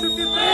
Deixa que!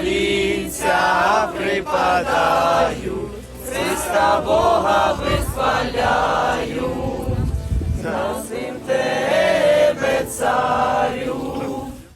колінця припадаю, Христа Бога визволяю, просим тебе, цар.